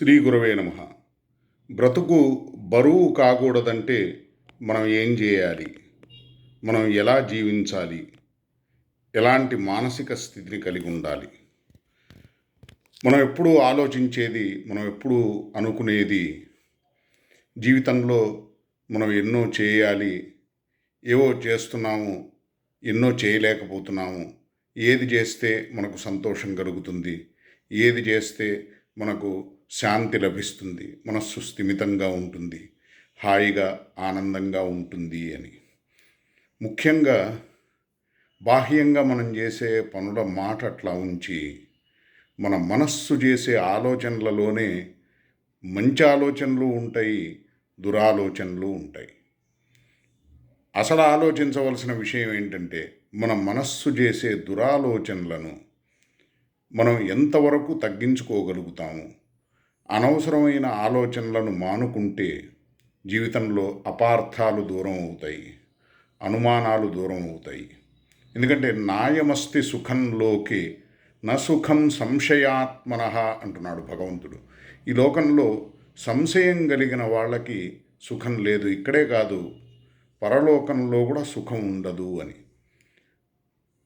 శ్రీ గురవే నమ. బ్రతుకు బరువు కాకూడదంటే మనం ఏం చేయాలి? మనం ఎలా జీవించాలి? ఎలాంటి మానసిక స్థితిని కలిగి ఉండాలి? మనం ఎప్పుడూ ఆలోచించేది మనం ఎప్పుడూ అనుకునేది జీవితంలో మనం ఎన్నో చేయాలి ఏవో చేస్తున్నాము ఎన్నో చేయలేకపోతున్నాము ఏది చేస్తే మనకు సంతోషం కలుగుతుంది ఏది చేస్తే మనకు శాంతి లభిస్తుంది మనస్సు స్థిమితంగా ఉంటుంది హాయిగా ఆనందంగా ఉంటుంది అని. ముఖ్యంగా బాహ్యంగా మనం చేసే పనుల మాట అట్లా ఉంచి మన మనస్సు చేసే ఆలోచనలలోనే మంచి ఆలోచనలు ఉంటాయి దురాలోచనలు ఉంటాయి. అసలు ఆలోచించవలసిన విషయం ఏంటంటే మన మనస్సు చేసే దురాలోచనలను మనం ఎంతవరకు తగ్గించుకోగలుగుతాము? అనవసరమైన ఆలోచనలను మానుకుంటే జీవితంలో అపార్థాలు దూరం అవుతాయి అనుమానాలు దూరం అవుతాయి. ఎందుకంటే నాయమస్తి సుఖంలోకే న సుఖం సంశయాత్మన అంటున్నాడు భగవంతుడు. ఈ లోకంలో సంశయం కలిగిన వాళ్ళకి సుఖం లేదు ఇక్కడే కాదు పరలోకంలో కూడా సుఖం ఉండదు అని.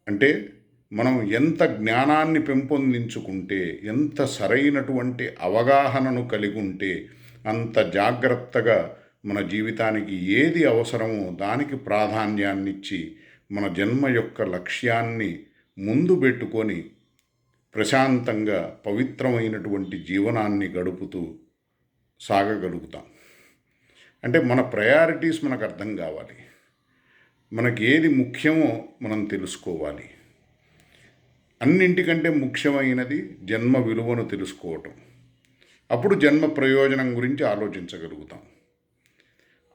అంటే మనం ఎంత జ్ఞానాన్ని పెంపొందించుకుంటే ఎంత సరైనటువంటి అవగాహనను కలిగి ఉంటే అంత జాగ్రత్తగా మన జీవితానికి ఏది అవసరమో దానికి ప్రాధాన్యాన్నిచ్చి మన జన్మ యొక్క లక్ష్యాన్ని ముందు పెట్టుకొని ప్రశాంతంగా పవిత్రమైనటువంటి జీవనాన్ని గడుపుతూ సాగగలుగుతాం. అంటే మన ప్రయారిటీస్ మనకు అర్థం కావాలి. మనకి ఏది ముఖ్యమో మనం తెలుసుకోవాలి. అన్నింటికంటే ముఖ్యమైనది జన్మ విలువను తెలుసుకోవటం. అప్పుడు జన్మ ప్రయోజనం గురించి ఆలోచించగలుగుతాం.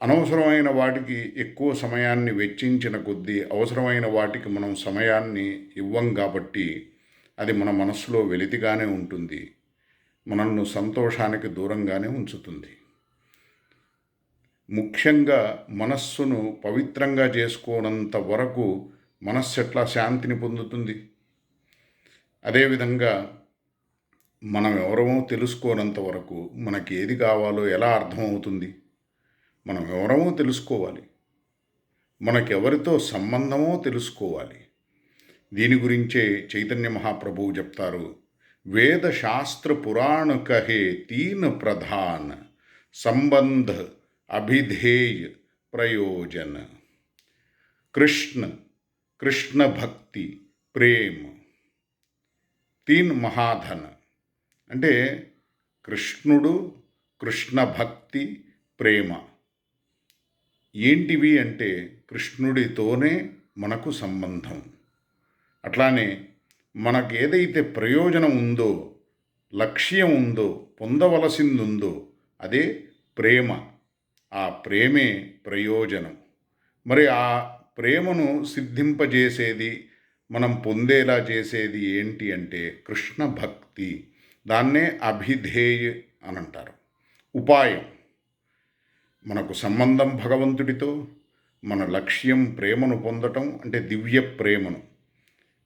అనవసరమైన వాటికి ఎక్కువ సమయాన్ని వెచ్చించిన కొద్దీ అవసరమైన వాటికి మనం సమయాన్ని ఇవ్వం కాబట్టి అది మన మనస్సులో వెలితిగానే ఉంటుంది. మనల్ని సంతోషానికి దూరంగానే ఉంచుతుంది. ముఖ్యంగా మనస్సును పవిత్రంగా చేసుకోనంత వరకు మనస్సు ఎట్లా శాంతిని పొందుతుంది? అదేవిధంగా మనం ఎవరమో తెలుసుకోనంత వరకు మనకి ఏది కావాలో ఎలా అర్థమవుతుంది? మనం ఎవరమో తెలుసుకోవాలి. మనకెవరితో సంబంధమో తెలుసుకోవాలి. దీని గురించే చైతన్య మహాప్రభువు చెప్తారు వేద శాస్త్ర పురాణ కహే తీన్ ప్రధాన్ సంబంధ అభిధేయ ప్రయోజన. కృష్ణ కృష్ణ భక్తి ప్రేమ. తీన్ మహాధన్. అంటే కృష్ణుడు కృష్ణ భక్తి ప్రేమ. ఏంటివి అంటే కృష్ణుడితోనే మనకు సంబంధం. అట్లానే మనకు ఏదైతే ప్రయోజనం ఉందో లక్ష్యం ఉందో పొందవలసింది ఉందో అదే ప్రేమ. ఆ ప్రేమే ప్రయోజనం. మరి ఆ ప్రేమను సిద్ధింపజేసేది మనం పొందేలా చేసేది ఏంటి అంటే కృష్ణ భక్తి. దాన్నే అభిధేయ అని అంటారు ఉపాయం. మనకు సంబంధం భగవంతుడితో మన లక్ష్యం ప్రేమను పొందటం అంటే దివ్య ప్రేమను.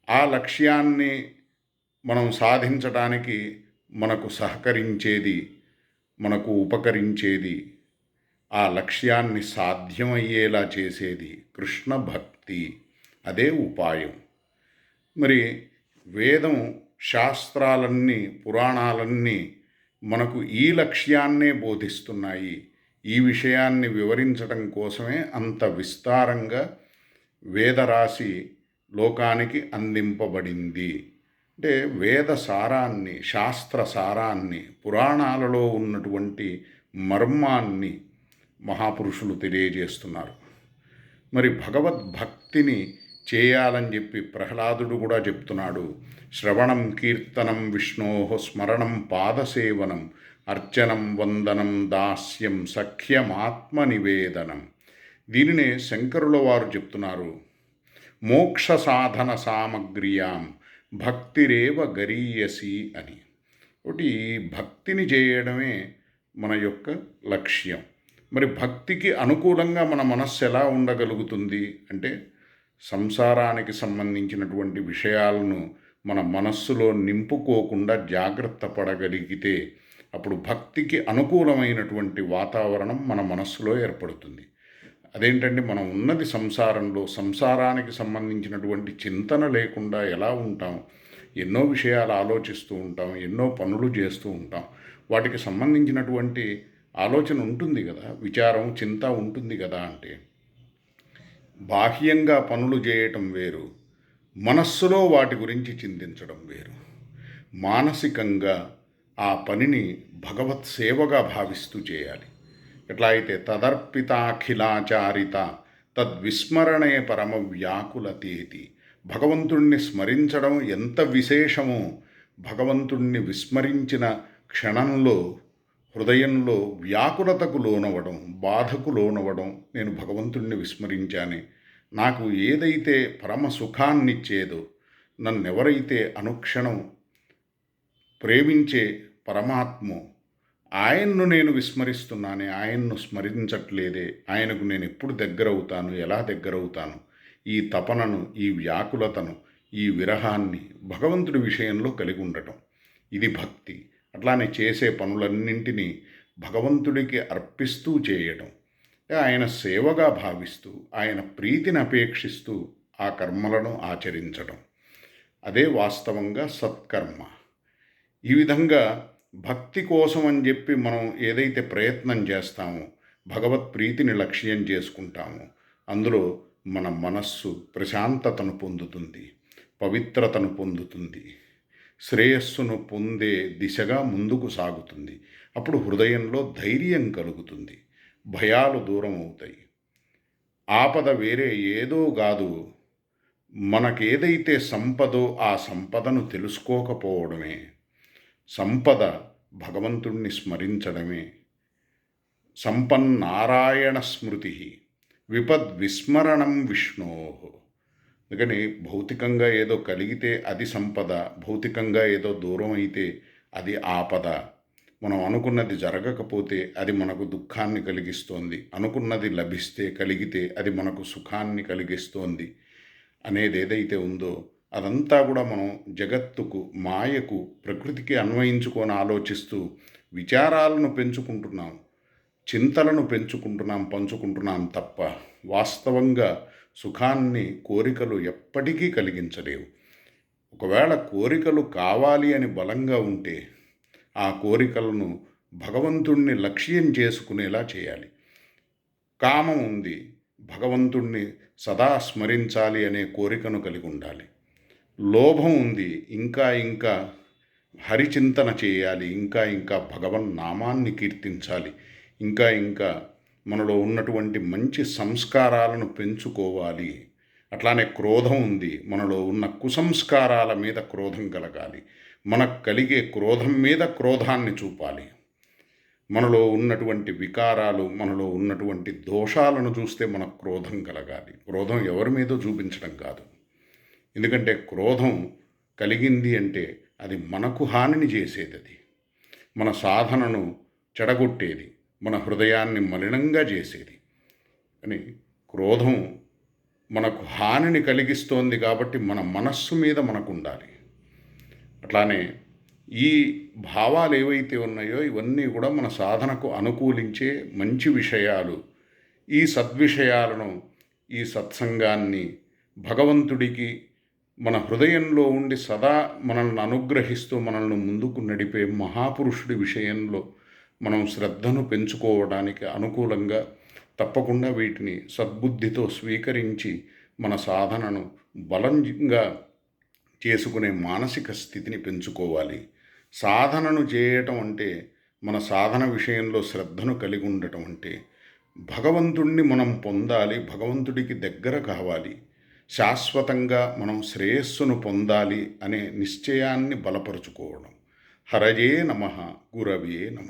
ఆ లక్ష్యాన్ని మనం సాధించడానికి మనకు సహకరించేది మనకు ఉపకరించేది ఆ లక్ష్యాన్ని సాధ్యమయ్యేలా చేసేది కృష్ణ భక్తి. అదే ఉపాయం. మరి వేదం శాస్త్రాలన్నీ పురాణాలన్నీ మనకు ఈ లక్ష్యాన్నే బోధిస్తున్నాయి. ఈ విషయాన్ని వివరించడం కోసమే అంత విస్తారంగా వేదరాశి లోకానికి అందింపబడింది. అంటే వేద సారాన్ని శాస్త్ర సారాన్ని పురాణాలలో ఉన్నటువంటి మర్మాన్ని మహాపురుషులు తెలియజేస్తున్నారు. మరి భగవద్భక్తిని చేయాలని చెప్పి ప్రహ్లాదుడు కూడా చెప్తున్నాడు. శ్రవణం కీర్తనం విష్ణో స్మరణం పాదసేవనం అర్చనం వందనం దాస్యం సఖ్యమాత్మ నివేదనం దీనినే శంకరుల వారు చెప్తున్నారు. మోక్ష సాధన సామగ్రియాం భక్తిరేవ గరీయసి అని. ఒకటి భక్తిని చేయడమే మన యొక్క లక్ష్యం. మరి భక్తికి అనుకూలంగా మన మనస్సు ఎలా ఉండగలుగుతుంది అంటే సంసారానికి సంబంధించినటువంటి విషయాలను మన మనస్సులో నింపుకోకుండా జాగ్రత్త పడగలిగితే అప్పుడు భక్తికి అనుకూలమైనటువంటి వాతావరణం మన మనస్సులో ఏర్పడుతుంది. అదేంటంటే మనం ఉన్నది సంసారంలో సంసారానికి సంబంధించినటువంటి చింతన లేకుండా ఎలా ఉంటాం? ఎన్నో విషయాలు ఆలోచిస్తూ ఉంటాం ఎన్నో పనులు చేస్తూ ఉంటాం. వాటికి సంబంధించినటువంటి ఆలోచన ఉంటుంది కదా విచారం చింత ఉంటుంది కదా అంటే బాహ్యంగా పనులు చేయటం వేరు. మనస్సులో వాటి గురించి చింతించడం వేరు. మానసికంగా ఆ పనిని భగవత్ సేవగా భావిస్తూ చేయాలి. ఎట్లా అయితే తదర్పితాఖిలాచారిత తద్విస్మరణే పరమ వ్యాకులతేతి భగవంతుణ్ణి స్మరించడం ఎంత విశేషమో భగవంతుణ్ణి విస్మరించిన క్షణంలో హృదయంలో వ్యాకులతకు లోనవడం బాధకు లోనవడం నేను భగవంతుణ్ణి విస్మరించానే. నాకు ఏదైతే పరమ సుఖాన్నిచ్చేదో నన్నెవరైతే అనుక్షణం ప్రేమించే పరమాత్మో ఆయన్ను నేను విస్మరిస్తున్నానే ఆయన్ను స్మరించట్లేదే ఆయనకు నేను ఎప్పుడు దగ్గరవుతాను ఎలా దగ్గరవుతాను ఈ తపనను ఈ వ్యాకులతను ఈ విరహాన్ని భగవంతుడి విషయంలో కలిగి ఉండటం. ఇది భక్తి. అట్లానే చేసే పనులన్నింటినీ భగవంతుడికి అర్పిస్తూ చేయటం. ఆయన సేవగా భావిస్తూ ఆయన ప్రీతిని అపేక్షిస్తూ ఆ కర్మలను ఆచరించడం. అదే వాస్తవంగా సత్కర్మ. ఈ విధంగా భక్తి కోసం అని చెప్పి మనం ఏదైతే ప్రయత్నం చేస్తామో భగవత్ ప్రీతిని లక్ష్యం చేసుకుంటామో అందులో మన మనస్సు ప్రశాంతతను పొందుతుంది పవిత్రతను పొందుతుంది శ్రేయస్సును పొందే దిశగా ముందుకు సాగుతుంది. అప్పుడు హృదయంలో ధైర్యం కలుగుతుంది. భయాలు దూరం అవుతాయి ఆపద వేరే ఏదో కాదు. మనకేదైతే సంపదో ఆ సంపదను తెలుసుకోకపోవడమే. సంపద భగవంతుణ్ణి స్మరించడమే. సంపన్నారాయణ స్మృతి విపద్ విస్మరణం విష్ణో. అందుకని భౌతికంగా ఏదో కలిగితే అది సంపద భౌతికంగా ఏదో దూరం అయితే అది ఆపద. మనం అనుకున్నది జరగకపోతే అది మనకు దుఃఖాన్ని కలిగిస్తోంది. అనుకున్నది లభిస్తే కలిగితే అది మనకు సుఖాన్ని కలిగిస్తోంది అనేది ఏదైతే ఉందో అదంతా కూడా మనం జగత్తుకు మాయకు ప్రకృతికి అన్వయించుకొని ఆలోచిస్తూ విచారాలను పెంచుకుంటున్నాం చింతలను పెంచుకుంటున్నాం పంచుకుంటున్నాం తప్ప వాస్తవంగా సుఖాన్ని కోరికలు ఎప్పటికీ కలిగించలేవు. ఒకవేళ కోరికలు కావాలి అని బలంగా ఉంటే ఆ కోరికలను భగవంతుణ్ణి లక్ష్యం చేసుకునేలా చేయాలి. కామం ఉంది. భగవంతుణ్ణి సదా స్మరించాలి అనే కోరికను కలిగి ఉండాలి. లోభం ఉంది. ఇంకా ఇంకా హరిచింతన చేయాలి. ఇంకా ఇంకా భగవన్ నామాన్ని కీర్తించాలి. ఇంకా ఇంకా మనలో ఉన్నటువంటి మంచి సంస్కారాలను పెంచుకోవాలి. అట్లానే క్రోధం ఉంది. మనలో ఉన్న కుసంస్కారాల మీద క్రోధం కలగాలి. మనకు కలిగే క్రోధం మీద క్రోధాన్ని చూపాలి. మనలో ఉన్నటువంటి వికారాలు మనలో ఉన్నటువంటి దోషాలను చూస్తే మనకు క్రోధం కలగాలి. క్రోధం ఎవరి మీదో చూపించడం కాదు. ఎందుకంటే క్రోధం కలిగింది అంటే అది మనకు హానిని చేసేది అది. మన సాధనను చెడగొట్టేది మన హృదయాన్ని మలినంగా చేసేది. అని క్రోధం మనకు హానిని కలిగిస్తోంది కాబట్టి మన మనస్సు మీద మనకు ఉండాలి. అట్లానే ఈ భావాలు ఏవైతే ఉన్నాయో ఇవన్నీ కూడా మన సాధనకు అనుకూలించే మంచి విషయాలు. ఈ సద్విషయాలను ఈ సత్సంగాన్ని భగవంతుడికి మన హృదయంలో ఉండి సదా మనల్ని అనుగ్రహిస్తూ మనల్ని ముందుకు నడిపే మహాపురుషుడి విషయంలో మనం శ్రద్ధను పెంచుకోవడానికి అనుకూలంగా తప్పకుండా వీటిని సద్బుద్ధితో స్వీకరించి మన సాధనను బలంగా చేసుకునే మానసిక స్థితిని పెంచుకోవాలి. సాధనను చేయటం అంటే మన సాధన విషయంలో శ్రద్ధను కలిగి ఉండటం అంటే భగవంతుణ్ణి మనం పొందాలి భగవంతుడికి దగ్గర కావాలి. శాశ్వతంగా మనం శ్రేయస్సును పొందాలి అనే నిశ్చయాన్ని బలపరుచుకోవడం. హరజే నమ గురవే నమ.